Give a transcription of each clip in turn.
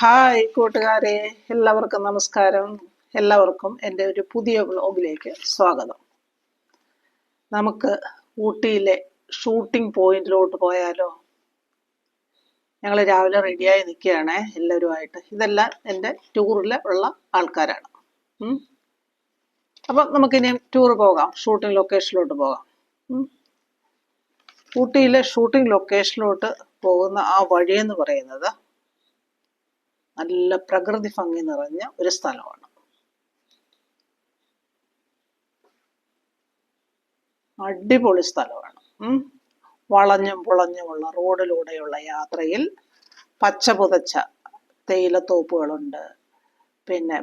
Hi കൂട്ടുകാരെ എല്ലാവർക്കും നമസ്കാരം. എല്ലാവർക്കും എന്റെ ഒരു പുതിയ വ്ലോഗിലേക്ക് സ്വാഗതം. നമുക്ക് ഊട്ടിയിലെ ഷൂട്ടിംഗ് പോയിന്റിലോട്ട് പോയാലോ? ഞങ്ങൾ രാവിലെ റെഡിയായി നിൽക്കുകയാണേ എല്ലാവരുമായിട്ട്. ഇതെല്ലാം എന്റെ ടൂറിൽ ഉള്ള ആൾക്കാരാണ്. അപ്പം നമുക്കിനി ടൂർ പോകാം ഷൂട്ടിംഗ് ലൊക്കേഷനിലോട്ട് പോകാം. ഊട്ടിയിലെ ഷൂട്ടിംഗ് ലൊക്കേഷനിലോട്ട് പോകുന്ന ആ വഴിയെന്ന് പറയുന്നത് നല്ല പ്രകൃതി ഭംഗി നിറഞ്ഞ ഒരു സ്ഥലമാണ്. അടിപൊളി സ്ഥലമാണ്. വളഞ്ഞും പുളഞ്ഞുമുള്ള റോഡിലൂടെയുള്ള യാത്രയിൽ പച്ച പുതച്ച തേയിലത്തോപ്പുകളുണ്ട്. പിന്നെ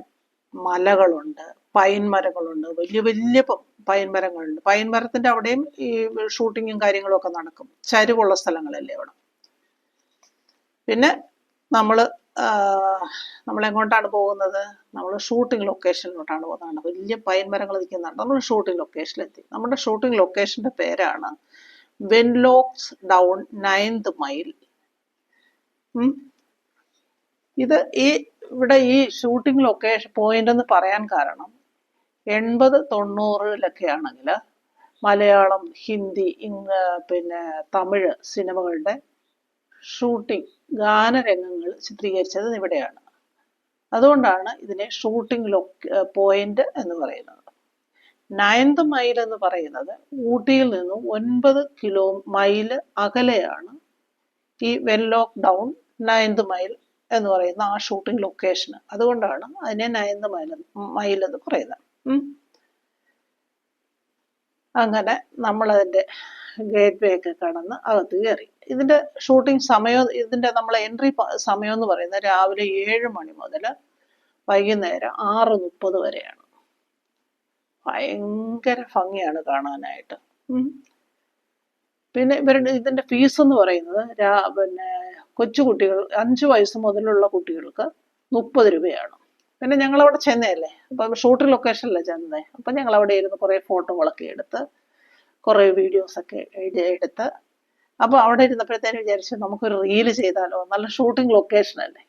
മലകളുണ്ട് പൈൻ മരങ്ങളുണ്ട് വലിയ വലിയ പൈൻ മരങ്ങളുണ്ട്. പൈൻ മരത്തിന്റെ അവിടെയും ഈ ഷൂട്ടിങ്ങും കാര്യങ്ങളും ഒക്കെ നടക്കും. ചരിവുള്ള സ്ഥലങ്ങളല്ലേ അവിടെ. പിന്നെ നമ്മൾ നമ്മൾ എങ്ങോട്ടാണ് പോകുന്നത്? നമ്മൾ ഷൂട്ടിംഗ് ലൊക്കേഷനിലോട്ടാണ് പോകുന്നത്. വലിയ പൈൻ മരങ്ങൾ നിൽക്കുന്നുണ്ട് നമ്മൾ ഷൂട്ടിംഗ് ലൊക്കേഷനിലെത്തി നമ്മുടെ ഷൂട്ടിംഗ് ലൊക്കേഷന്റെ പേരാണ് വെൻലോക്സ് ഡൗൺ നയൻത് മൈൽ ഇത് ഈ ഇവിടെ ഈ ഷൂട്ടിംഗ് ലൊക്കേഷൻ പോയിന്റ് എന്ന് പറയാൻ കാരണം എൺപത് തൊണ്ണൂറിലൊക്കെ ആണെങ്കിൽ മലയാളം ഹിന്ദി പിന്നെ തമിഴ് സിനിമകളുടെ ഷൂട്ടിംഗ് ഗാനരംഗങ്ങൾ ചിത്രീകരിച്ചത് ഇവിടെയാണ്. അതുകൊണ്ടാണ് ഇതിനെ ഷൂട്ടിംഗ് ലൊ പോയിന്റ് എന്ന് പറയുന്നത്. നയൻത് മൈൽ എന്ന് പറയുന്നത് ഊട്ടിയിൽ നിന്നും ഒൻപത് കിലോ മൈൽ അകലെയാണ് ഈ വെൻലോക്ക് ഡൗൺ നയൻത് മൈൽ എന്ന് പറയുന്ന ആ ഷൂട്ടിംഗ് ലൊക്കേഷൻ അതുകൊണ്ടാണ് അതിനെ നയൻത് മൈൽ മൈൽ എന്ന് പറയുന്നത്. അങ്ങനെ നമ്മളതിന്റെ ഗേറ്റ് വേ ഒക്കെ കടന്ന് അകത്ത് കയറി. ഇതിന്റെ ഷൂട്ടിംഗ് സമയം ഇതിന്റെ നമ്മളെ എൻട്രി സമയം എന്ന് പറയുന്നത് രാവിലെ ഏഴ് മണി മുതൽ വൈകുന്നേരം ആറ് മുപ്പത് വരെയാണ്. ഭയങ്കര ഭംഗിയാണ് കാണാനായിട്ട്. പിന്നെ ഇവരുടെ ഇതിന്റെ ഫീസ് എന്ന് പറയുന്നത് രാ പിന്നെ കൊച്ചുകുട്ടികൾ അഞ്ച് വയസ്സ് മുതലുള്ള കുട്ടികൾക്ക് മുപ്പത് രൂപയാണ്. പിന്നെ ഞങ്ങൾ അവിടെ ചെന്നതല്ലേ അപ്പം ഷൂട്ട് ലൊക്കേഷനിലല്ലേ ചെന്നേ? അപ്പം ഞങ്ങൾ അവിടെ ഇരുന്ന് കുറേ ഫോട്ടോകളൊക്കെ എടുത്ത് കുറേ വീഡിയോസൊക്കെ എടുത്ത് അപ്പോൾ അവിടെ ഇരുന്നപ്പോഴത്തേനും വിചാരിച്ചു നമുക്കൊരു റീൽ ചെയ്താലോ. നല്ല ഷൂട്ടിംഗ് ലൊക്കേഷൻ അല്ലേ?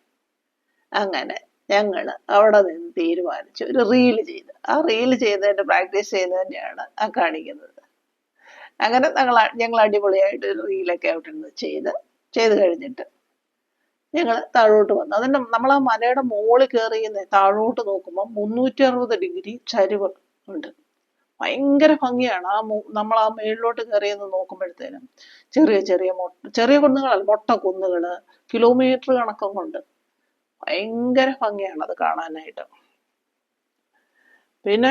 അങ്ങനെ ഞങ്ങൾ അവിടെ നിന്ന് തീരുമാനിച്ചു. ഒരു റീൽ ചെയ്ത്. ആ റീൽ ചെയ്തതിന്റെ പ്രാക്ടീസ് ചെയ്ത് തന്നെയാണ് ആ കാണിക്കുന്നത്. അങ്ങനെ ഞങ്ങൾ ഞങ്ങൾ അടിപൊളിയായിട്ട് ഒരു റീലൊക്കെ അവിടെ നിന്ന് ചെയ്ത് ചെയ്ത് കഴിഞ്ഞിട്ട് ഞങ്ങൾ താഴോട്ട് വന്നു. അതിന്റെ നമ്മൾ ആ മലയുടെ മുകളിൽ കയറി താഴോട്ട് നോക്കുമ്പോൾ മുന്നൂറ്റി അറുപത് ഡിഗ്രി ചരിവ് ഉണ്ട്. ഭയങ്കര ഭംഗിയാണ്. ആ നമ്മൾ ആ മേളിലോട്ട് കയറിയെന്ന് നോക്കുമ്പോഴത്തേനും ചെറിയ ചെറിയ മൊട്ട ചെറിയ കുന്നുകളല്ല മൊട്ട കുന്നുകൾ കിലോമീറ്റർ കണക്കം കൊണ്ട് ഭയങ്കര ഭംഗിയാണ് അത് കാണാനായിട്ട്. പിന്നെ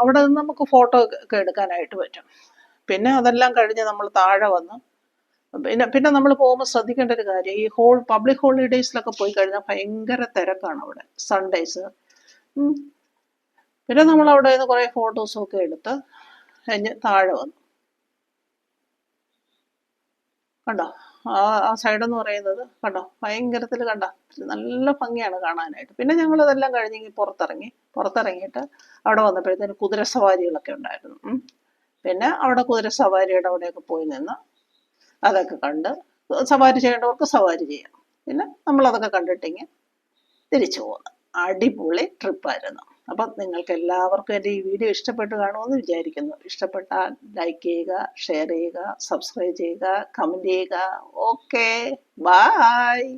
അവിടെ നിന്ന് നമുക്ക് ഫോട്ടോ ഒക്കെ എടുക്കാനായിട്ട് പറ്റും. പിന്നെ അതെല്ലാം കഴിഞ്ഞ് നമ്മൾ താഴെ വന്ന് പിന്നെ പിന്നെ നമ്മൾ പോകുമ്പോൾ ശ്രദ്ധിക്കേണ്ട ഒരു കാര്യം ഈ ഹോൾ പബ്ലിക് ഹോളിഡേയ്സിലൊക്കെ പോയി കഴിഞ്ഞാൽ ഭയങ്കര തിരക്കാണ് അവിടെ സൺഡേയ്സ് പിന്നെ നമ്മൾ അവിടെ നിന്ന് കുറേ ഒക്കെ എടുത്ത് കഴിഞ്ഞ് താഴെ വന്നു. കണ്ടോ? ആ ആ സൈഡ് എന്ന് പറയുന്നത് കണ്ടോ? ഭയങ്കരത്തിൽ കണ്ട? നല്ല ഭംഗിയാണ് കാണാനായിട്ട്. പിന്നെ ഞങ്ങൾ അതെല്ലാം കഴിഞ്ഞ് പുറത്തിറങ്ങി പുറത്തിറങ്ങിയിട്ട് അവിടെ വന്നപ്പോഴത്തേന് കുതിരസവാരികളൊക്കെ ഉണ്ടായിരുന്നു. പിന്നെ അവിടെ കുതിരസവാരിയുടെ അവിടെയൊക്കെ പോയി നിന്ന് അതൊക്കെ കണ്ട് സവാരി ചെയ്യേണ്ടവർക്ക് സവാരി ചെയ്യാം. പിന്നെ നമ്മളതൊക്കെ കണ്ടിട്ടിങ്ങ് തിരിച്ചു പോകുന്നു അടിപൊളി ട്രിപ്പായിരുന്നു അപ്പം നിങ്ങൾക്ക് എല്ലാവർക്കും എന്റെ ഈ വീഡിയോ ഇഷ്ടപ്പെട്ട് കാണുമെന്ന് വിചാരിക്കുന്നു. ഇഷ്ടപ്പെട്ടാൽ ലൈക്ക് ചെയ്യുക ഷെയർ ചെയ്യുക സബ്സ്ക്രൈബ് ചെയ്യുക കമന്റ് ചെയ്യുക. Okay bye